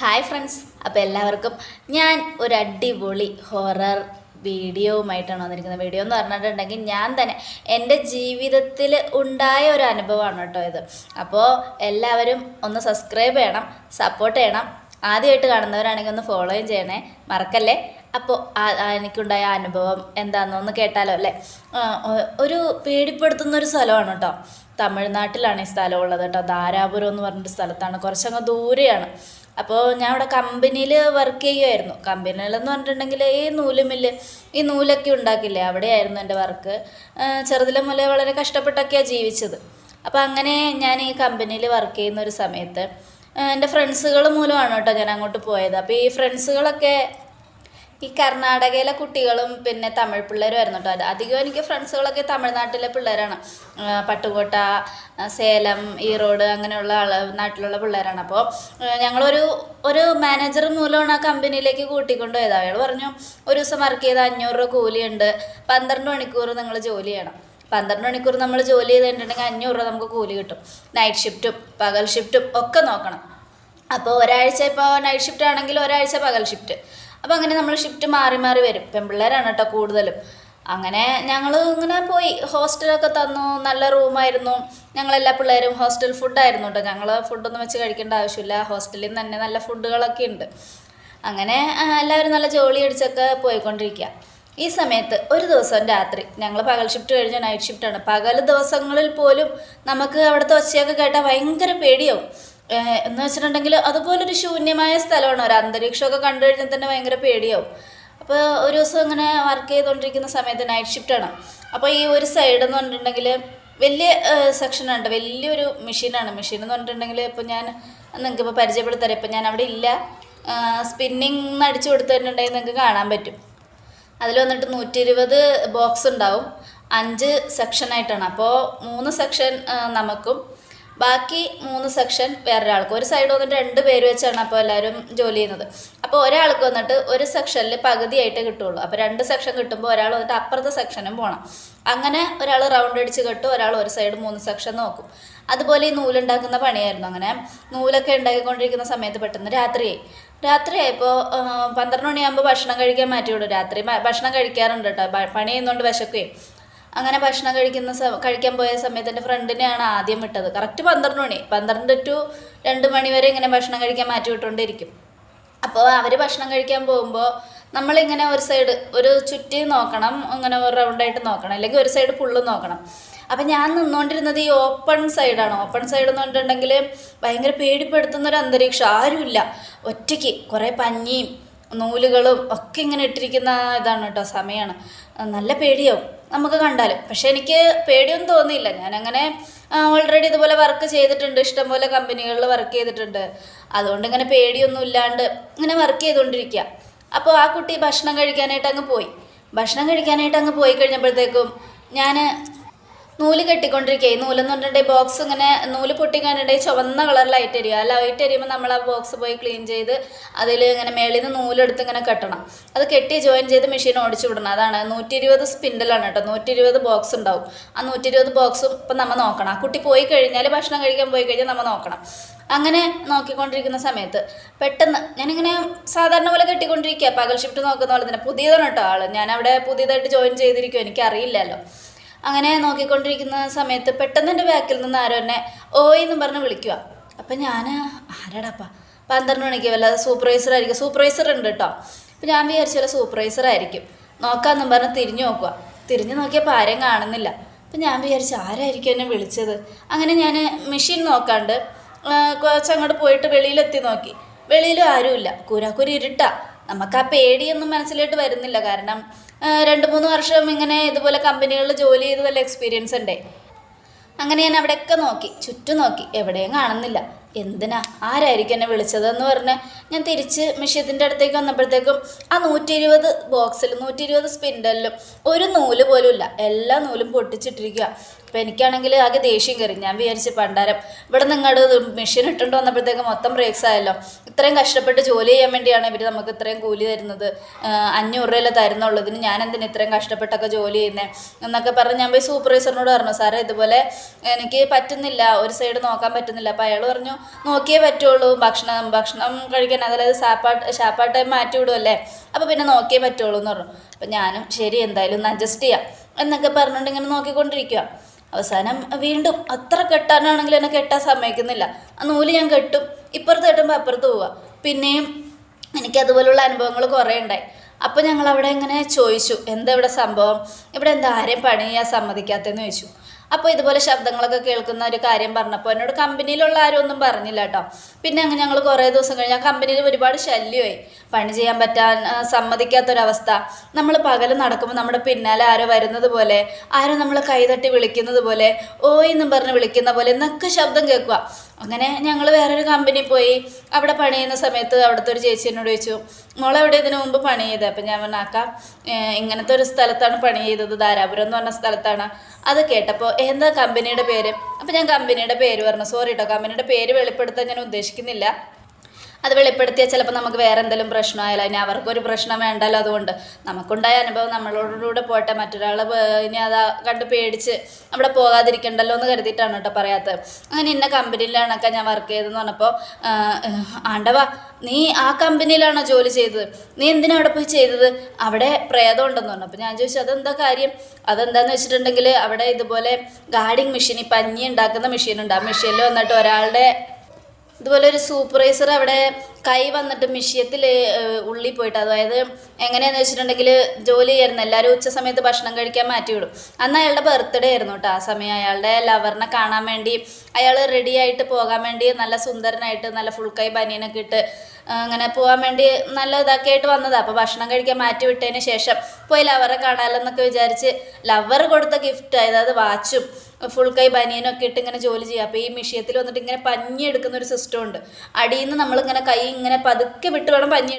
Hi friends അപ്പോൾ എല്ലാവർക്കും ഞാൻ ഒരു അടിപൊളി ഹൊറർ വീഡിയോവുമായിട്ടാണ് വന്നിരിക്കുന്നത്. വീഡിയോ എന്ന് പറഞ്ഞിട്ടുണ്ടെങ്കിൽ ഞാൻ തന്നെ എന്റെ ജീവിതത്തിൽ ഉണ്ടായ ഒരു അനുഭവമാണ് കേട്ടോ ഇത്. അപ്പോൾ എല്ലാവരും ഒന്ന് സബ്സ്ക്രൈബ് ചെയ്യണം സപ്പോർട്ട് ചെയ്യണം. ആദ്യമായിട്ട് കാണുന്നവരാണെങ്കിൽ ഒന്ന് ഫോളോയും ചെയ്യണേ. മറക്കല്ലേ? അപ്പോൾ എനിക്കുണ്ടായ അനുഭവം എന്താണെന്ന് ഒന്ന് കേട്ടാലോ അല്ലേ? ഒരു പേടിപ്പെടുത്തുന്ന ഒരു സ്ഥലമാണ് കേട്ടോ. തമിഴ്നാട്ടിലാണ് ഈ സ്ഥലം ഉള്ളത് കേട്ടോ. ധാരാപുരം എന്ന് പറഞ്ഞൊരു സ്ഥലത്താണ്. കുറച്ചങ്ങ് ദൂരെയാണ്. അപ്പോൾ ഞാൻ അവിടെ കമ്പനിയിൽ വർക്ക് ചെയ്യുമായിരുന്നു കമ്പനിയിലെന്ന് പറഞ്ഞിട്ടുണ്ടെങ്കിൽ ഈ നൂലുമില്ല് ഈ നൂലൊക്കെ ഉണ്ടാക്കില്ലേ? അവിടെയായിരുന്നു എന്റെ വർക്ക് ചെറുതിലെ മുതലേ വളരെ കഷ്ടപ്പെട്ടൊക്കെയാണ് ജീവിച്ചത്. അപ്പോൾ അങ്ങനെ ഞാൻ ഈ കമ്പനിയിൽ വർക്ക് ചെയ്യുന്ന ഒരു സമയത്ത് എന്റെ ഫ്രണ്ട്സുകൾ മൂലമാണ് കേട്ടോ ഞാൻ അങ്ങോട്ട് പോയത്. അപ്പോൾ ഈ ഫ്രണ്ട്സുകളൊക്കെ ഈ കർണാടകയിലെ കുട്ടികളും പിന്നെ തമിഴ് പിള്ളേരും ആയിരുന്നു കേട്ടോ. അധികം എനിക്ക് ഫ്രണ്ട്സുകളൊക്കെ തമിഴ്നാട്ടിലെ പിള്ളേരാണ്. പട്ടുകോട്ട സേലം ഈറോഡ് അങ്ങനെയുള്ള ആൾ നാട്ടിലുള്ള പിള്ളേരാണ്. അപ്പോൾ ഞങ്ങളൊരു ഒരു മാനേജർ മൂലമാണ് ആ കമ്പനിയിലേക്ക് കൂട്ടിക്കൊണ്ട് പോയത് അയാൾ പറഞ്ഞു ഒരു ദിവസം വർക്ക് ചെയ്ത് അഞ്ഞൂറ് രൂപ കൂലിയുണ്ട്. പന്ത്രണ്ട് മണിക്കൂർ നിങ്ങൾ ജോലി ചെയ്യണം. പന്ത്രണ്ട് മണിക്കൂർ നമ്മൾ ജോലി ചെയ്തിട്ടുണ്ടെങ്കിൽ അഞ്ഞൂറ് രൂപ നമുക്ക് കൂലി കിട്ടും. നൈറ്റ് ഷിഫ്റ്റും പകൽ ഷിഫ്റ്റും ഒക്കെ നോക്കണം. അപ്പോൾ ഒരാഴ്ച ഇപ്പോൾ നൈറ്റ് ഷിഫ്റ്റ് ആണെങ്കിൽ ഒരാഴ്ച പകൽ ഷിഫ്റ്റ് അപ്പോൾ അങ്ങനെ നമ്മൾ ഷിഫ്റ്റ് മാറി മാറി വരും. പെൺപിള്ളേരാണ് കേട്ടോ കൂടുതലും. അങ്ങനെ ഞങ്ങൾ ഇങ്ങനെ പോയി. ഹോസ്റ്റലൊക്കെ തന്നു. നല്ല റൂമായിരുന്നു ഞങ്ങളെല്ലാ പിള്ളേരും ഹോസ്റ്റൽ ഫുഡായിരുന്നു കേട്ടോ. ഞങ്ങൾ ഫുഡൊന്നും വെച്ച് കഴിക്കേണ്ട ആവശ്യമില്ല. ഹോസ്റ്റലിൽ നിന്ന് തന്നെ നല്ല ഫുഡുകളൊക്കെ ഉണ്ട്. അങ്ങനെ എല്ലാവരും നല്ല ജോലി അടിച്ചൊക്കെ പോയിക്കൊണ്ടിരിക്കുക ഈ സമയത്ത് ഒരു ദിവസം രാത്രി ഞങ്ങൾ പകൽ ഷിഫ്റ്റ് കഴിഞ്ഞ നൈറ്റ് ഷിഫ്റ്റാണ് പകൽ ദിവസങ്ങളിൽ പോലും നമുക്ക് അവിടുത്തെ ഒച്ചയൊക്കെ കേട്ടാൽ ഭയങ്കര പേടിയാവും. എന്ന് വെച്ചിട്ടുണ്ടെങ്കിൽ അതുപോലൊരു ശൂന്യമായ സ്ഥലമാണ്. ഒരു അന്തരീക്ഷമൊക്കെ കണ്ടു കഴിഞ്ഞാൽ തന്നെ ഭയങ്കര പേടിയാവും. അപ്പോൾ ഒരു ദിവസം ഇങ്ങനെ വർക്ക് ചെയ്തുകൊണ്ടിരിക്കുന്ന സമയത്ത് നൈറ്റ് ഷിഫ്റ്റാണ് അപ്പോൾ ഈ ഒരു സൈഡ് എന്ന് പറഞ്ഞിട്ടുണ്ടെങ്കിൽ വലിയ സെക്ഷനുണ്ട് വലിയൊരു മെഷീനാണ് മെഷീൻ എന്ന് പറഞ്ഞിട്ടുണ്ടെങ്കിൽ ഇപ്പോൾ ഞാൻ നിങ്ങൾക്ക് ഇപ്പോൾ പരിചയപ്പെടുത്തരാം. ഇപ്പം ഞാൻ അവിടെ ഇല്ല. സ്പിന്നിങ് അടിച്ചു കൊടുത്തിട്ടുണ്ടെങ്കിൽ നിങ്ങൾക്ക് കാണാൻ പറ്റും. അതിൽ വന്നിട്ട് നൂറ്റി ഇരുപത് ബോക്സ് ഉണ്ടാവും. അഞ്ച് സെക്ഷനായിട്ടാണ് അപ്പോൾ മൂന്ന് സെക്ഷൻ നമുക്കും ബാക്കി മൂന്ന് സെക്ഷൻ വേറൊരാൾക്കും. ഒരു സൈഡ് വന്നിട്ട് രണ്ട് പേര് വെച്ചാണ് അപ്പോൾ എല്ലാവരും ജോലി ചെയ്യുന്നത്. അപ്പോൾ ഒരാൾക്ക് വന്നിട്ട് ഒരു സെക്ഷനിൽ പകുതിയായിട്ട് കിട്ടുള്ളൂ. അപ്പോൾ രണ്ട് സെക്ഷൻ കിട്ടുമ്പോൾ ഒരാൾ വന്നിട്ട് അപ്പുറത്തെ സെക്ഷനും പോകണം. അങ്ങനെ ഒരാൾ റൗണ്ട് അടിച്ച് കെട്ടും ഒരാൾ ഒരു സൈഡ് മൂന്ന് സെക്ഷൻ നോക്കും. അതുപോലെ ഈ നൂലുണ്ടാക്കുന്ന പണിയായിരുന്നു അങ്ങനെ. നൂലൊക്കെ ഉണ്ടാക്കിക്കൊണ്ടിരിക്കുന്ന സമയത്ത് പെട്ടെന്ന് രാത്രിയായി. രാത്രിയായപ്പോൾ പന്ത്രണ്ട് മണിയാകുമ്പോൾ ഭക്ഷണം കഴിക്കാൻ മാറ്റി വിടും രാത്രി ഭക്ഷണം കഴിക്കാറുണ്ട് കേട്ടോ. പണി ചെയ്യുന്നതുകൊണ്ട് വിശക്കുകയും അങ്ങനെ ഭക്ഷണം കഴിക്കുന്ന കഴിക്കാൻ പോയ സമയത്ത് എന്റെ ഫ്രണ്ടിനെയാണ് ആദ്യം വിട്ടത്. കറക്റ്റ് പന്ത്രണ്ട് മണി. പന്ത്രണ്ട് ടു രണ്ട് മണി വരെ ഇങ്ങനെ ഭക്ഷണം കഴിക്കാൻ മാറ്റി വിട്ടുകൊണ്ടിരിക്കും അപ്പോൾ അവർ ഭക്ഷണം കഴിക്കാൻ പോകുമ്പോൾ നമ്മളിങ്ങനെ ഒരു സൈഡ് ഒരു ചുറ്റി നോക്കണം. അങ്ങനെ ഒരു റൗണ്ടായിട്ട് നോക്കണം. അല്ലെങ്കിൽ ഒരു സൈഡ് ഫുള്ള് നോക്കണം. അപ്പം ഞാൻ നിന്നുകൊണ്ടിരുന്നത് ഈ ഓപ്പൺ സൈഡാണ് ഓപ്പൺ സൈഡ് എന്ന് പറഞ്ഞിട്ടുണ്ടെങ്കിൽ ഭയങ്കര പേടിപ്പെടുത്തുന്ന ഒരു അന്തരീക്ഷം. ആരുമില്ല. ഒറ്റയ്ക്ക്. കുറേ പഞ്ഞിയും നൂലുകളും ഒക്കെ ഇങ്ങനെ ഇട്ടിരിക്കുന്ന ഇതാണ് കേട്ടോ സമയമാണ് നല്ല പേടിയാവും നമുക്ക് കണ്ടാലും. പക്ഷേ എനിക്ക് പേടിയൊന്നും തോന്നിയില്ല. ഞാനങ്ങനെ ഓൾറെഡി ഇതുപോലെ വർക്ക് ചെയ്തിട്ടുണ്ട്. ഇഷ്ടംപോലെ കമ്പനികളിൽ വർക്ക് ചെയ്തിട്ടുണ്ട്. അതുകൊണ്ട് ഇങ്ങനെ പേടിയൊന്നും ഇല്ലാണ്ട് ഇങ്ങനെ വർക്ക് ചെയ്തുകൊണ്ടിരിക്കുക അപ്പോൾ ആ കുട്ടി ഭക്ഷണം കഴിക്കാനായിട്ട് അങ്ങ് പോയി. ഭക്ഷണം കഴിക്കാനായിട്ട് അങ്ങ് പോയി കഴിഞ്ഞപ്പോഴത്തേക്കും ഞാൻ നൂൽ കെട്ടിക്കൊണ്ടിരിക്കുക നൂലെന്ന് പറഞ്ഞിട്ടുണ്ടെങ്കിൽ ബോക്സ് ഇങ്ങനെ നൂൽ പൊട്ടിക്കാനുണ്ടെങ്കിൽ ചുവന്ന കളർ ലൈറ്റ് എരിയുക ആ ലൈറ്റ് എരിയുമ്പോൾ നമ്മൾ ആ ബോക്സ് പോയി ക്ലീൻ ചെയ്ത് അതിൽ ഇങ്ങനെ മേളിൽ നിന്ന് നൂലെടുത്ത് ഇങ്ങനെ കെട്ടണം. അത് കെട്ടി ജോയിൻ ചെയ്ത് മെഷീൻ ഓടിച്ചു വിടണം. അതാണ് നൂറ്റി ഇരുപത് സ്പിൻഡലാണ് കേട്ടോ. നൂറ്റി ഇരുപത് ബോക്സ് ഉണ്ടാവും. ആ നൂറ്റി ഇരുപത് ബോക്സും ഇപ്പം നമ്മൾ നോക്കണം. ആ കുട്ടി പോയി കഴിഞ്ഞാൽ ഭക്ഷണം കഴിക്കാൻ പോയി കഴിഞ്ഞാൽ നമ്മൾ നോക്കണം. അങ്ങനെ നോക്കിക്കൊണ്ടിരിക്കുന്ന സമയത്ത് പെട്ടെന്ന് ഞാനിങ്ങനെ സാധാരണ പോലെ കെട്ടിക്കൊണ്ടിരിക്കുക പകൽ ഷിഫ്റ്റ് നോക്കുന്ന പോലെ തന്നെ. പുതിയതാണ് കേട്ടോ ആൾ ഞാൻ അവിടെ പുതിയതായിട്ട് ജോയിൻ ചെയ്തിരിക്കുമോ എനിക്കറിയില്ലല്ലോ. അങ്ങനെ നോക്കിക്കൊണ്ടിരിക്കുന്ന സമയത്ത് പെട്ടെന്ന് എന്റെ ബാക്കിൽ നിന്ന് ആരോ എന്നെ ഓയ് എന്നും പറഞ്ഞ് വിളിക്കുക അപ്പം ഞാൻ ആരാടാപ്പാ പന്ത്രണ്ട് മണിക്ക് വല്ല സൂപ്പർവൈസർ ആയിരിക്കും. സൂപ്പർവൈസർ ഉണ്ട് കേട്ടോ അപ്പം ഞാൻ വിചാരിച്ചു വല്ല സൂപ്പർവൈസർ ആയിരിക്കും. നോക്കാമെന്നും പറഞ്ഞ് തിരിഞ്ഞു നോക്കുക തിരിഞ്ഞു നോക്കിയപ്പോൾ ആരെയും കാണുന്നില്ല. അപ്പം ഞാൻ വിചാരിച്ചു ആരായിരിക്കും എന്നെ വിളിച്ചത്? അങ്ങനെ ഞാൻ മെഷീൻ നോക്കാണ്ട് കുറച്ച് അങ്ങോട്ട് പോയിട്ട് വെളിയിലെത്തി നോക്കി. വെളിയിലും ആരുമില്ല. കൂരാക്കൂരി ഇരുട്ടാ. നമുക്ക് ആ പേടിയൊന്നും മനസ്സിലായിട്ട് വരുന്നില്ല. കാരണം രണ്ട് മൂന്ന് വർഷം ഇങ്ങനെ ഇതുപോലെ കമ്പനികളിൽ ജോലി ചെയ്ത് നല്ല എക്സ്പീരിയൻസ് ഉണ്ടേ. അങ്ങനെ ഞാൻ അവിടെയൊക്കെ നോക്കി ചുറ്റും നോക്കി. എവിടെയും കാണുന്നില്ല. എന്തിനാ? ആരായിരിക്കും എന്നെ വിളിച്ചതെന്ന് പറഞ്ഞ് ഞാൻ തിരിച്ച് മിഷ്യത്തിന്റെ അടുത്തേക്ക് വന്നപ്പോഴത്തേക്കും ആ നൂറ്റി ഇരുപത് ബോക്സിൽ നൂറ്റി ഇരുപത് സ്പിൻഡലിലും ഒരു നൂൽ പോലും ഇല്ല എല്ലാ നൂലും പൊട്ടിച്ചിട്ടിരിക്കുക അപ്പോൾ എനിക്കാണെങ്കിൽ ആകെ ദേഷ്യം കയറി. ഞാൻ വിചാരിച്ച് പണ്ടാരം ഇവിടെ നിങ്ങൾ മെഷീൻ ഇട്ടുകൊണ്ട് വന്നപ്പോഴത്തേക്ക് മൊത്തം ബ്രേക്സ് ആയല്ലോ. ഇത്രയും കഷ്ടപ്പെട്ട് ജോലി ചെയ്യാൻ വേണ്ടിയാണ് ഇവർ നമുക്ക് ഇത്രയും കൂലി തരുന്നത്. അഞ്ഞൂറ് രൂപയല്ലേ തരുന്നുള്ളൂ. ഇതിന് ഞാൻ എന്തിനാ ഇത്രയും കഷ്ടപ്പെട്ടൊക്കെ ജോലി ചെയ്യുന്നത് എന്നൊക്കെ പറഞ്ഞ് ഞാൻ പോയി സൂപ്പർവൈസറിനോട് പറഞ്ഞു സാറേ ഇതുപോലെ എനിക്ക് പറ്റുന്നില്ല. ഒരു സൈഡ് നോക്കാൻ പറ്റുന്നില്ല. അപ്പോൾ അയാൾ പറഞ്ഞു നോക്കിയേ പറ്റുള്ളൂ. ഭക്ഷണം ഭക്ഷണം കഴിക്കാൻ അതായത് സാപ്പാട്ട് ഷാപ്പാട്ട് മാറ്റി വിടുമല്ലേ അപ്പോൾ പിന്നെ നോക്കിയേ പറ്റുള്ളൂ എന്ന് പറഞ്ഞു. അപ്പോൾ ഞാനും ശരി എന്തായാലും ഒന്ന് അഡ്ജസ്റ്റ് ചെയ്യാം. എന്നൊക്കെ പറഞ്ഞുകൊണ്ട് ഇങ്ങനെ നോക്കിക്കൊണ്ടിരിക്കുക അവസാനം വീണ്ടും അത്ര കെട്ടാനാണെങ്കിൽ എന്നെ കെട്ടാൻ സമ്മതിക്കുന്നില്ല. ആ നൂൽ ഞാൻ കെട്ടും. ഇപ്പുറത്ത് കെട്ടുമ്പോൾ അപ്പുറത്ത് പോവുക പിന്നെയും എനിക്ക് അതുപോലുള്ള അനുഭവങ്ങൾ കുറേ ഉണ്ടായി. അപ്പോൾ ഞങ്ങൾ അവിടെ ഇങ്ങനെ ചോദിച്ചു എന്താ ഇവിടെ സംഭവം? ഇവിടെ എന്താ ആരെയും പണി ചെയ്യാൻ സമ്മതിക്കാത്തതെന്ന് ചോദിച്ചു. അപ്പോൾ ഇതുപോലെ ശബ്ദങ്ങളൊക്കെ കേൾക്കുന്ന ഒരു കാര്യം പറഞ്ഞപ്പോൾ എന്നോട് കമ്പനിയിലുള്ള ആരും ഒന്നും പറഞ്ഞില്ല കേട്ടോ. പിന്നെ അങ്ങ് ഞങ്ങൾ കുറേ ദിവസം കഴിഞ്ഞ് ആ കമ്പനിയിൽ ഒരുപാട് ശല്യമായി. പണി ചെയ്യാൻ പറ്റാൻ സമ്മതിക്കാത്തൊരവസ്ഥ. നമ്മൾ പകൽ നടക്കുമ്പോൾ നമ്മുടെ പിന്നാലെ ആരോ വരുന്നത് പോലെ ആരോ നമ്മൾ കൈതട്ടി വിളിക്കുന്നത് പോലെ ഓയ് എന്നും പറഞ്ഞ് വിളിക്കുന്ന പോലെ എന്നൊക്കെ ശബ്ദം കേൾക്കുക. അങ്ങനെ ഞങ്ങൾ വേറൊരു കമ്പനി പോയി. അവിടെ പണി ചെയ്യുന്ന സമയത്ത് അവിടുത്തെ ഒരു ചേച്ചി എന്നോട് ചോദിച്ചു മോളെ എവിടെ ഇതിനു മുമ്പ് പണി ചെയ്തത് അപ്പം ഞാൻ പറഞ്ഞു ആക്ക ഇങ്ങനത്തെ ഒരു സ്ഥലത്താണ് പണി ചെയ്തത് ധാരാപുരം എന്ന് പറഞ്ഞ സ്ഥലത്താണ്. അത് കേട്ടപ്പോൾ എന്താ കമ്പനിയുടെ പേര്? അപ്പം ഞാൻ കമ്പനിയുടെ പേര് പറഞ്ഞു സോറി കേട്ടോ കമ്പനിയുടെ പേര് വെളിപ്പെടുത്താൻ ഞാൻ ഉദ്ദേശിക്കുന്നില്ല. അത് വെളിപ്പെടുത്തിയാൽ ചിലപ്പോൾ നമുക്ക് വേറെ എന്തെങ്കിലും പ്രശ്നമായാലോ? ഇനി അവർക്കൊരു പ്രശ്നം വേണ്ടല്ലോ അതുകൊണ്ട്. നമുക്കുണ്ടായ അനുഭവം നമ്മളോടുകൂടെ പോട്ടെ. മറ്റൊരാൾ ഇനി അത് കണ്ട് പേടിച്ച് അവിടെ പോകാതിരിക്കണ്ടല്ലോ എന്ന് കരുതിയിട്ടാണ് കേട്ടോ പറയാത്തത്. അങ്ങനെ ഇന്ന കമ്പനിയിലാണൊക്കെ ഞാൻ വർക്ക് ചെയ്തതെന്ന് പറഞ്ഞപ്പോൾ ആണ്ടവ നീ ആ കമ്പനിയിലാണോ ജോലി ചെയ്തത്? നീ എന്തിനാ അവിടെ പോയി ചെയ്തത്? അവിടെ പ്രേതം ഉണ്ടെന്ന് പറഞ്ഞു. അപ്പോൾ ഞാൻ ചോദിച്ചു അതെന്താ കാര്യം? അതെന്താന്ന് വെച്ചിട്ടുണ്ടെങ്കിൽ അവിടെ ഇതുപോലെ ഗാർഡിങ് മെഷീൻ ഈ പഞ്ഞി ഉണ്ടാക്കുന്ന മെഷീൻ ഉണ്ട്. ആ മെഷീനിൽ വന്നിട്ട് ഒരാളുടെ ഇതുപോലെ ഒരു സൂപ്പർവൈസർ അവിടെ കൈ വന്നിട്ട് മിഷ്യത്തിൽ ഉള്ളിൽ പോയിട്ട് അതായത് എങ്ങനെയാന്ന് വെച്ചിട്ടുണ്ടെങ്കിൽ ജോലി ചെയ്യായിരുന്നു. എല്ലാവരും ഉച്ച സമയത്ത് ഭക്ഷണം കഴിക്കാൻ മാറ്റി വിടും. അന്ന് അയാളുടെ ബർത്ത്ഡേ ആയിരുന്നു കേട്ടോ ആ സമയം. അയാളുടെ ലവറിനെ കാണാൻ വേണ്ടി അയാൾ റെഡി ആയിട്ട് പോകാൻ വേണ്ടി നല്ല സുന്ദരനായിട്ട് നല്ല ഫുൾ കൈ ബനിയനൊക്കെ ഇട്ട് അങ്ങനെ പോകാൻ വേണ്ടി നല്ല ഇതൊക്കെ ആയിട്ട് വന്നതാണ് അപ്പോൾ ഭക്ഷണം കഴിക്കാൻ മാറ്റി വിട്ടതിന് ശേഷം പോയി ലവറെ കാണാമല്ലെന്നൊക്കെ വിചാരിച്ച് ലവർ കൊടുത്ത ഗിഫ്റ്റ് അതായത് വാച്ചും ഫുൾ കൈ ബനിയനൊക്കെ ഇട്ട് ഇങ്ങനെ ജോലി ചെയ്യുക. അപ്പോൾ ഈ മിഷ്യത്തിൽ വന്നിട്ട് ഇങ്ങനെ പഞ്ഞി എടുക്കുന്ന ഒരു സിസ്റ്റം ഉണ്ട്. അടിയിൽ നിന്ന് നമ്മളിങ്ങനെ കൈ ഇങ്ങനെ പതുക്കെ വിട്ട് വേണം പഞ്ഞി.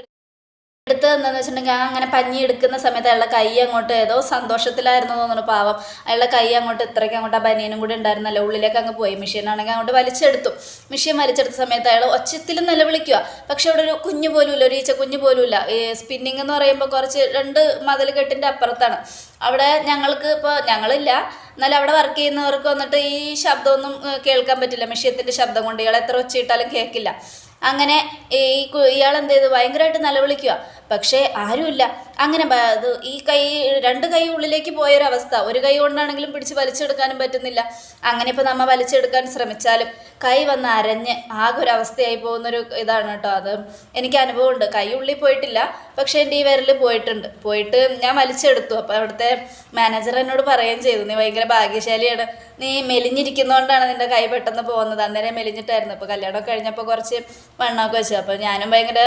എടുത്ത് എന്താണെന്ന് വെച്ചിട്ടുണ്ടെങ്കിൽ അങ്ങനെ പഞ്ഞി എടുക്കുന്ന സമയത്ത് അയാളുടെ കൈ അങ്ങോട്ട് ഏതോ സന്തോഷത്തിലായിരുന്നു തോന്നുന്നു പാവം. അയാളുടെ കൈ അങ്ങോട്ട് ഇത്രയ്ക്ക് അങ്ങോട്ട് ആ ബനിയനും കൂടി ഉണ്ടായിരുന്നല്ലോ ഉള്ളിലേക്ക് അങ്ങ് പോയി. മെഷീനാണെങ്കിൽ അങ്ങോട്ട് വലിച്ചെടുത്തു. മെഷീൻ വലിച്ചെടുത്ത സമയത്ത് അയാൾ ഒച്ചത്തിൽ നിലവിളിക്കുക പക്ഷെ അവിടെ ഒരു കുഞ്ഞു പോലുമില്ല ഒരു ഈച്ച കുഞ്ഞു പോലുമില്ല. ഈ സ്പിന്നിങ് എന്ന് പറയുമ്പോൾ കുറച്ച് രണ്ട് മതിൽ കെട്ടിന്റെ അപ്പുറത്താണ്. അവിടെ ഞങ്ങൾക്ക് ഇപ്പോൾ ഞങ്ങളില്ല. എന്നാലും അവിടെ വർക്ക് ചെയ്യുന്നവർക്ക് വന്നിട്ട് ഈ ശബ്ദമൊന്നും കേൾക്കാൻ പറ്റില്ല. മെഷീനത്തിന്റെ ശബ്ദം കൊണ്ട് ഇയാൾ എത്ര ഒച്ചയിട്ടാലും കേൾക്കില്ല. അങ്ങനെ ഈ ഇയാൾ എന്ത് ചെയ്തു? ഭയങ്കരമായിട്ട് നിലവിളിക്കുക പക്ഷേ ആരുമില്ല. അങ്ങനെ അത് ഈ കൈ രണ്ട് കൈ ഉള്ളിലേക്ക് പോയൊരവസ്ഥ. ഒരു കൈ കൊണ്ടാണെങ്കിലും പിടിച്ച് വലിച്ചെടുക്കാനും പറ്റുന്നില്ല. അങ്ങനെ ഇപ്പോൾ നമ്മൾ വലിച്ചെടുക്കാൻ ശ്രമിച്ചാലും കൈ വന്ന് അരഞ്ഞ് ആകെ ഒരു അവസ്ഥയായി പോകുന്നൊരു ഇതാണ് കേട്ടോ അത്. എനിക്ക് അനുഭവമുണ്ട്. കൈ ഉള്ളിൽ പോയിട്ടില്ല. പക്ഷേ എന്റെ ഈ വിരൽ പോയിട്ടുണ്ട്. പോയിട്ട് ഞാൻ വലിച്ചെടുത്തു. അപ്പോൾ അവിടുത്തെ മാനേജർ എന്നോട് പറയുകയും ചെയ്തു. നീ ഭയങ്കര ഭാഗ്യശാലിയാണ്. നീ മെലിഞ്ഞിരിക്കുന്നതുകൊണ്ടാണ് നിന്റെ കൈ പെട്ടെന്ന് പോകുന്നത് അന്നേരം മെലിഞ്ഞിട്ടായിരുന്നു. അപ്പോൾ കല്യാണം കഴിഞ്ഞപ്പോൾ കുറച്ച് വണ്ണമൊക്കെ വെച്ചു. അപ്പോൾ ഞാനും ഭയങ്കര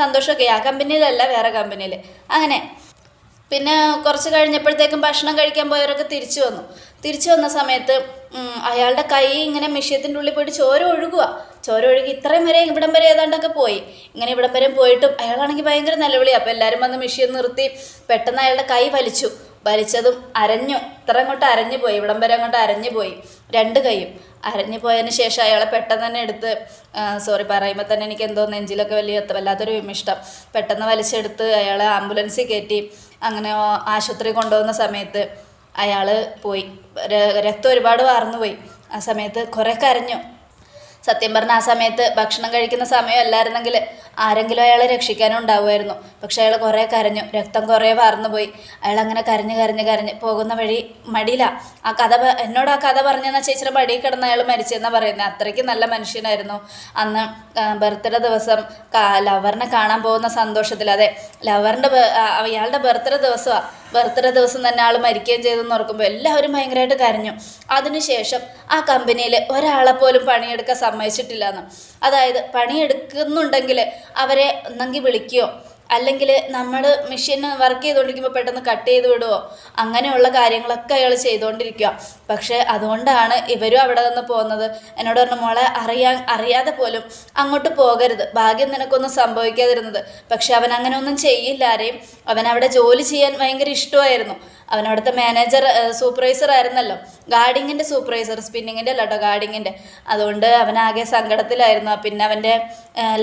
സന്തോഷമൊക്കെ ആ കമ്പനിയിലല്ല വേറെ കമ്പനിയിൽ അങ്ങനെ പിന്നെ കുറച്ച് കഴിഞ്ഞപ്പോഴത്തേക്കും ഭക്ഷണം കഴിക്കാൻ പോയവരൊക്കെ തിരിച്ചു വന്നു. തിരിച്ചു വന്ന സമയത്ത് അയാളുടെ കൈ ഇങ്ങനെ മിഷ്യത്തിന്റെ ഉള്ളിൽ പോയിട്ട് ചോര ഒഴുകുക ചോര ഒഴുകി ഇത്രയും വരെ ഇവിടം വരെ ഏതാണ്ടൊക്കെ പോയി. ഇങ്ങനെ ഇവിടം വരെ പോയിട്ടും അയാളാണെങ്കിൽ ഭയങ്കര നിലവിളി അപ്പോൾ എല്ലാവരും വന്ന് മിഷ്യൻ നിർത്തി പെട്ടെന്ന് അയാളുടെ കൈ വലിച്ചു. വലിച്ചതും അരഞ്ഞു ഇത്ര അങ്ങോട്ട് അരഞ്ഞു പോയി ഇവിടം വരെ അങ്ങോട്ട് അരഞ്ഞു പോയി. രണ്ട് കൈയും. അരഞ്ഞു പോയതിന് ശേഷം അയാളെ പെട്ടെന്ന് തന്നെ എടുത്ത് സോറി പറയുമ്പോൾ തന്നെ എനിക്ക് എന്തോ നെഞ്ചിലൊക്കെ വലിയ വല്ലാത്തൊരു വിമിഷ്ടം. പെട്ടെന്ന് വലിച്ചെടുത്ത് അയാളെ ആംബുലൻസിൽ കയറ്റി അങ്ങനെ ആശുപത്രി കൊണ്ടുപോകുന്ന സമയത്ത് അയാൾ പോയി. രക്തം ഒരുപാട് വാർന്നു പോയി. ആ സമയത്ത് കുറേ കരഞ്ഞു. സത്യം പറഞ്ഞ ആ സമയത്ത് ഭക്ഷണം കഴിക്കുന്ന സമയമല്ലായിരുന്നെങ്കിൽ ആരെങ്കിലും അയാളെ രക്ഷിക്കാനും ഉണ്ടാവുമായിരുന്നു പക്ഷെ അയാൾ കുറേ കരഞ്ഞു. രക്തം കുറേ വാർന്നു പോയി അയാൾ അങ്ങനെ കരഞ്ഞ് കരഞ്ഞ് കരഞ്ഞ് പോകുന്ന വഴി മടിയില്ല ആ കഥ എന്നോട് ആ കഥ പറഞ്ഞെന്ന ചേച്ചിയുടെ മടിയിൽ കിടന്ന് അയാൾ മരിച്ചെന്നാണ് പറയുന്നത് അത്രയ്ക്ക് നല്ല മനുഷ്യനായിരുന്നു. അന്ന് ബർത്ത്ഡേ ദിവസം ലവറിനെ കാണാൻ പോകുന്ന സന്തോഷത്തിൽ. അതെ ലവറിന്റെ അയാളുടെ ബർത്ത്ഡേ ദിവസമാണ് ബർത്ത്ഡേ ദിവസം തന്നെ ആൾ മരിക്കുകയും ചെയ്തെന്ന് ഓർക്കുമ്പോൾ എല്ലാവരും ഭയങ്കരമായിട്ട് കരഞ്ഞു. അതിനുശേഷം ആ കമ്പനിയിൽ ഒരാളെ പോലും പണിയെടുക്കാൻ സമ്മതിച്ചിട്ടില്ല എന്ന് അതായത് പണിയെടുക്കുന്നുണ്ടെങ്കിൽ അവരെ ഒന്നെങ്കിൽ വിളിക്കുകയോ അല്ലെങ്കിൽ നമ്മൾ മെഷീൻ വർക്ക് ചെയ്തുകൊണ്ടിരിക്കുമ്പോൾ പെട്ടെന്ന് കട്ട് ചെയ്ത് വിടുമോ അങ്ങനെയുള്ള കാര്യങ്ങളൊക്കെ അയാൾ ചെയ്തുകൊണ്ടിരിക്കുക പക്ഷേ അതുകൊണ്ടാണ് ഇവരും അവിടെ നിന്ന് പോകുന്നത്. എന്നോട് പറഞ്ഞ മോളെ അറിയാൻ അറിയാതെ പോലും അങ്ങോട്ട് പോകരുത്. ഭാഗ്യം നിനക്കൊന്നും സംഭവിക്കാതിരുന്നത്. പക്ഷെ അവൻ അങ്ങനെ ഒന്നും ചെയ്യില്ല ആരെയും. അവൻ അവിടെ ജോലി ചെയ്യാൻ ഭയങ്കര ഇഷ്ടമായിരുന്നു. അവൻ അവിടുത്തെ മാനേജർ സൂപ്പർവൈസർ ആയിരുന്നല്ലോ. ഗാർഡിങ്ങിന്റെ സൂപ്പർവൈസർ സ്പിന്നിങ്ങിന്റെ അല്ല കേട്ടോ ഗാർഡിങ്ങിന്റെ അതുകൊണ്ട് അവൻ ആകെ സങ്കടത്തിലായിരുന്നു. പിന്നെ അവന്റെ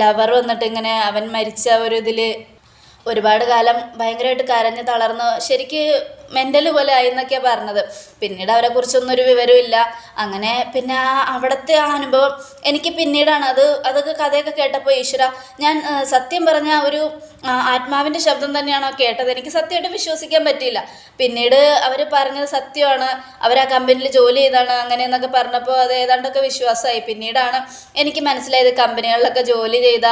ലവർ വന്നിട്ട് ഇങ്ങനെ അവൻ മരിച്ച ഒരു ഇതിൽ ഒരുപാട് കാലം ഭയങ്കരമായിട്ട് കരഞ്ഞ് തളർന്ന് ശരിക്ക് മെന്റൽ പോലെ ആയി എന്നൊക്കെയാണ് പറഞ്ഞത്. പിന്നീട് അവരെ കുറിച്ചൊന്നും ഒരു വിവരമില്ല അങ്ങനെ പിന്നെ ആ അവിടുത്തെ ആ അനുഭവം എനിക്ക് പിന്നീടാണ്. അത് അതൊക്കെ കഥയൊക്കെ കേട്ടപ്പോൾ ഈശ്വര ഞാൻ സത്യം പറഞ്ഞ ഒരു ആത്മാവിന്റെ ശബ്ദം തന്നെയാണോ കേട്ടത്? എനിക്ക് സത്യമായിട്ട് വിശ്വസിക്കാൻ പറ്റിയില്ല. പിന്നീട് അവർ പറഞ്ഞത് സത്യമാണ്. അവർ ആ കമ്പനിയിൽ ജോലി ചെയ്താണ് അങ്ങനെ എന്നൊക്കെ പറഞ്ഞപ്പോൾ അത് ഏതാണ്ടൊക്കെ വിശ്വാസമായി. പിന്നീടാണ് എനിക്ക് മനസ്സിലായത് കമ്പനികളിലൊക്കെ ജോലി ചെയ്ത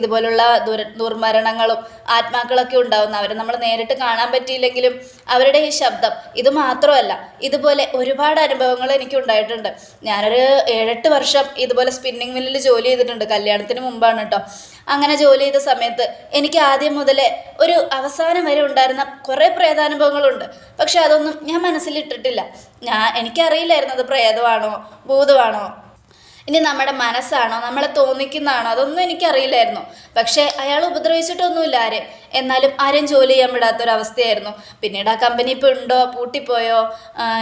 ഇതുപോലുള്ള ദുര ദുർമരണങ്ങളും ആത്മാക്കളൊക്കെ ഉണ്ടാവുന്ന അവരെ നമ്മൾ നേരിട്ട് കാണാൻ പറ്റിയില്ലെങ്കിലും അവരുടെ ഈ ശബ്ദം. ഇത് മാത്രമല്ല ഇതുപോലെ ഒരുപാട് അനുഭവങ്ങൾ എനിക്ക് ഉണ്ടായിട്ടുണ്ട്. ഞാനൊരു ഏഴെട്ട് വർഷം ഇതുപോലെ സ്പിന്നിങ് മില്ലിൽ ജോലി ചെയ്തിട്ടുണ്ട്. കല്യാണത്തിന് മുമ്പാണ് കേട്ടോ അങ്ങനെ ജോലി ചെയ്ത സമയത്ത് എനിക്ക് ആദ്യം മുതലേ ഒരു അവസാനം വരെ ഉണ്ടായിരുന്ന കുറേ പ്രേതാനുഭവങ്ങളുണ്ട്. പക്ഷെ അതൊന്നും ഞാൻ മനസ്സിലിട്ടിട്ടില്ല. ഞാൻ എനിക്കറിയില്ലായിരുന്നു അത് പ്രേതമാണോ ഭൂതമാണോ. ഇനി നമ്മുടെ മനസ്സാണോ നമ്മളെ തോന്നിക്കുന്നതാണോ അതൊന്നും എനിക്കറിയില്ലായിരുന്നു. പക്ഷേ അയാൾ ഉപദ്രവിച്ചിട്ടൊന്നുമില്ല ആരെയും എന്നാലും ആരെയും ജോലി ചെയ്യാൻ വിടാത്തൊരവസ്ഥയായിരുന്നു. പിന്നീട് ആ കമ്പനി ഇപ്പോൾ ഉണ്ടോ പൂട്ടിപ്പോയോ?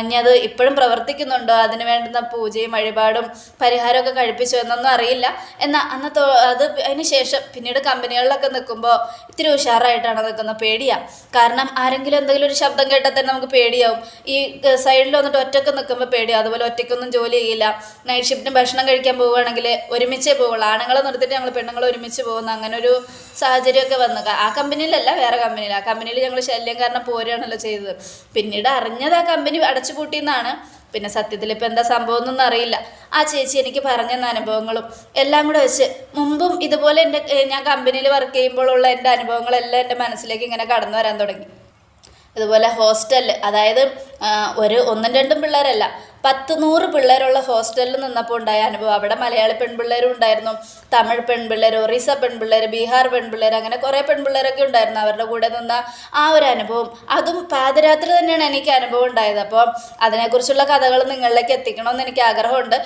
ഇനി അത് ഇപ്പോഴും പ്രവർത്തിക്കുന്നുണ്ടോ? അതിന് വേണ്ടുന്ന പൂജയും വഴിപാടും പരിഹാരമൊക്കെ കഴിപ്പിച്ചോ എന്നൊന്നും അറിയില്ല. എന്നാൽ അന്നത്തെ അത് അതിന് ശേഷം പിന്നീട് കമ്പനികളിലൊക്കെ നിൽക്കുമ്പോൾ ഇത്തിരി ഉഷാറായിട്ടാണ് നിൽക്കുന്നത് പേടിയാ. കാരണം ആരെങ്കിലും എന്തെങ്കിലും ഒരു ശബ്ദം കേട്ടാൽ തന്നെ നമുക്ക് പേടിയാവും. ഈ സൈഡിൽ വന്നിട്ട് ഒറ്റയ്ക്ക് നിൽക്കുമ്പോൾ പേടിയാവും അതുപോലെ ഒറ്റയ്ക്കൊന്നും ജോലി ചെയ്യില്ല. നൈറ്റ് ഷിഫ്റ്റിന് ഭക്ഷണം കഴിക്കാൻ പോവുകയാണെങ്കിൽ ഒരുമിച്ച് പോവുള്ളൂ. ആണുങ്ങളെ നിർത്തിയിട്ട് ഞങ്ങൾ പെണ്ണുങ്ങൾ ഒരുമിച്ച് പോകുന്ന അങ്ങനെ ഒരു സാഹചര്യമൊക്കെ വന്നു. ആ കമ്പനിയിലല്ല വേറെ കമ്പനിയിൽ ആ കമ്പനിയിൽ ഞങ്ങൾ ശല്യം കാരണം പോരുകയാണല്ലോ ചെയ്തത്. പിന്നീട് അറിഞ്ഞത് ആ കമ്പനി അടച്ചു പൂട്ടിയെന്നാണ്. പിന്നെ സത്യത്തിൽ ഇപ്പം എന്താ സംഭവം എന്നൊന്നും അറിയില്ല. ആ ചേച്ചി എനിക്ക് പറഞ്ഞു തന്ന അനുഭവങ്ങളും എല്ലാം കൂടെ വെച്ച് മുമ്പും ഇതുപോലെ എന്റെ ഞാൻ കമ്പനിയിൽ വർക്ക് ചെയ്യുമ്പോഴുള്ള എന്റെ അനുഭവങ്ങളെല്ലാം എന്റെ മനസ്സിലേക്ക് ഇങ്ങനെ കടന്നു വരാൻ തുടങ്ങി. അതുപോലെ ഹോസ്റ്റലിൽ അതായത് ഒരു ഒന്നും രണ്ടും പിള്ളേരല്ല പത്ത് നൂറ് പിള്ളേരുള്ള ഹോസ്റ്റലിൽ നിന്നപ്പോൾ ഉണ്ടായ അനുഭവം. അവിടെ മലയാളി പെൺപിള്ളേരും ഉണ്ടായിരുന്നു. തമിഴ് പെൺപിള്ളേർ ഒറീസ പെൺപിള്ളേർ ബീഹാർ പെൺപിള്ളേർ അങ്ങനെ കുറേ പെൺപിള്ളേരൊക്കെ ഉണ്ടായിരുന്നു അവരുടെ കൂടെ നിന്ന ആ ഒരു അനുഭവം. അതും പാതിരാത്രി തന്നെയാണ് എനിക്ക് അനുഭവം ഉണ്ടായത്. അപ്പോൾ അതിനെക്കുറിച്ചുള്ള കഥകൾ നിങ്ങളിലേക്ക് എത്തിക്കണമെന്ന് എനിക്ക് ആഗ്രഹമുണ്ട്.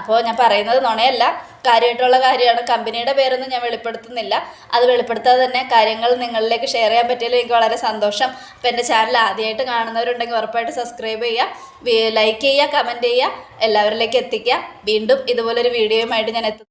അപ്പോൾ ഞാൻ പറയുന്നത് നുണയല്ല. കാര്യമായിട്ടുള്ള കാര്യമാണ്. കമ്പനിയുടെ പേരൊന്നും ഞാൻ വെളിപ്പെടുത്തുന്നില്ല. അത് വെളിപ്പെടുത്താതെ തന്നെ കാര്യങ്ങൾ നിങ്ങളിലേക്ക് ഷെയർ ചെയ്യാൻ പറ്റിയതിൽ എനിക്ക് വളരെ സന്തോഷം. അപ്പോൾ എന്റെ ചാനൽ ആദ്യമായിട്ട് കാണുന്നവരുണ്ടെങ്കിൽ ഉറപ്പായിട്ട് സബ്സ്ക്രൈബ് ചെയ്യുക. ലൈക്ക് ചെയ്യുക കമന്റ് ചെയ്യുക. എല്ലാവരിലേക്ക് എത്തിക്കുക. വീണ്ടും ഇതുപോലൊരു വീഡിയോയുമായിട്ട് ഞാൻ എത്തും